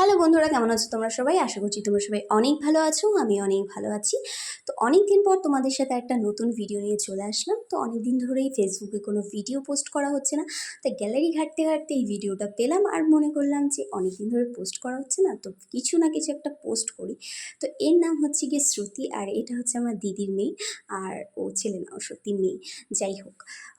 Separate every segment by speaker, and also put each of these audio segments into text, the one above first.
Speaker 1: Hello বন্ধুরা, কেমন আছো তোমরা সবাই? আশা করছি তোমরা সবাই অনেক ভালো আছো, আমি অনেক ভালো আছি। তো অনেক দিন পর তোমাদের সাথে একটা নতুন ভিডিও নিয়ে চলে আসলাম। তো অনেক দিন ধরেই ফেসবুকে কোনো ভিডিও পোস্ট করা হচ্ছে না। তো গ্যালারি ঘাঁটতে ঘাঁটতে এই ভিডিওটা পেলাম আর মনে করলাম যে অনেক দিন ধরে পোস্ট করা হচ্ছে না, তো কিছু না কিছু একটা পোস্ট করি। তো এর নাম হচ্ছে গিয়ে শ্রুতি আর এটা হচ্ছে আমার দিদির মেয়ে আর ও ছেলে না, ও সত্যি মেয়ে। যাই হোক,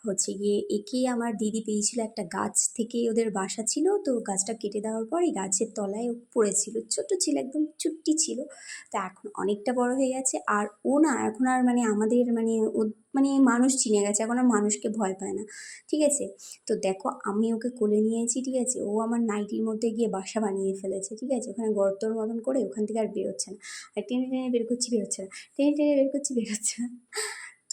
Speaker 1: হচ্ছে গিয়ে একে আমার দিদি পেয়েছিল একটা গাছ থেকে ওদের বাসা ছিল। তো গাছটা কেটে দেওয়ার পর এই গাছের তলায় পড়েছিল। ছোটো ছিল, একদম চুট্টি ছিল। তা এখন অনেকটা বড় হয়ে গেছে। আর ও না, এখন আর মানে আমাদের মানে ও মানে মানুষ চিনে গেছে। এখন আর মানুষকে ভয় পায় না। ঠিক আছে? তো দেখো, আমি ওকে কোলে নিয়েছি, ঠিক আছে? ও আমার নাইটির মধ্যে গিয়ে বাসা বানিয়ে ফেলেছে, ঠিক আছে? ওখানে গর্তর মতন করে ওখান থেকে আর বেরোচ্ছে না। আর টেনে টেনে বের করছি, বেরোচ্ছে না। টেনে টেনে বের করছি, বেরোচ্ছে না।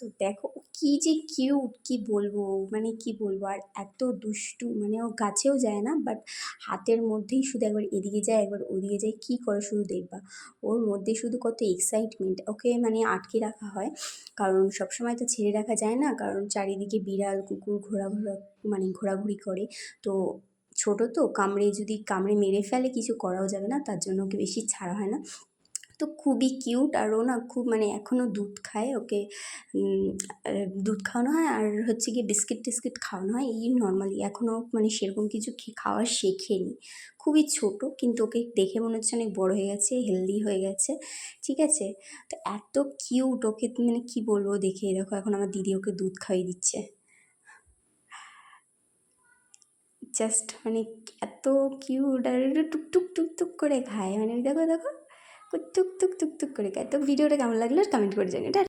Speaker 1: তো দেখো কী যে কিউট কি বলব? মানে কি বলব? আর এত দুষ্টু মানে ও গাছেও যায় না বাট হাতের মধ্যেই শুধু একবার এদিকে যায়, একবার ওদিকে যায়, কী করে শুধু দেখবা? ওর মধ্যে শুধু কত এক্সাইটমেন্ট ওকে মানে আটকে রাখা হয়। কারণ সবসময় তো ছেড়ে রাখা যায় না, কারণ চারিদিকে বিড়াল, কুকুর ঘোরা ঘোরা মানে ঘোরাঘুরি করে। তো ছোটো তো, কামড়ে যদি কামড়ে মেরে ফেলে, কিছু করাও যাবে না, তার জন্য ওকে বেশি ছাড়া হয় না। তো খুবই কিউট আর ও না খুব মানে এখনও দুধ খায়, ওকে দুধ খাওয়ানো হয় আর হচ্ছে গিয়ে বিস্কিট টিস্কিট খাওয়ানো হয়, এই নর্মালি এখনও মানে সেরকম কিছু খাওয়া শেখেনি। খুবই ছোট কিন্তু ওকে দেখে মনে হচ্ছে অনেক বড় হয়ে গেছে হেলদি হয়ে গেছে, ঠিক আছে? তো এত কিউট ওকে মানে কি বলব দেখে, দেখো এখন আমার দিদি ওকে দুধ খাইয়ে দিচ্ছে। জাস্ট মানে এত কিউট আর টুকটুক টুকটুক করে খায় মানে দেখো দেখো। টুক টুক টুক টুক করে গায় তো ভিডিওটা কেমন লাগল কমেন্ট করে জানি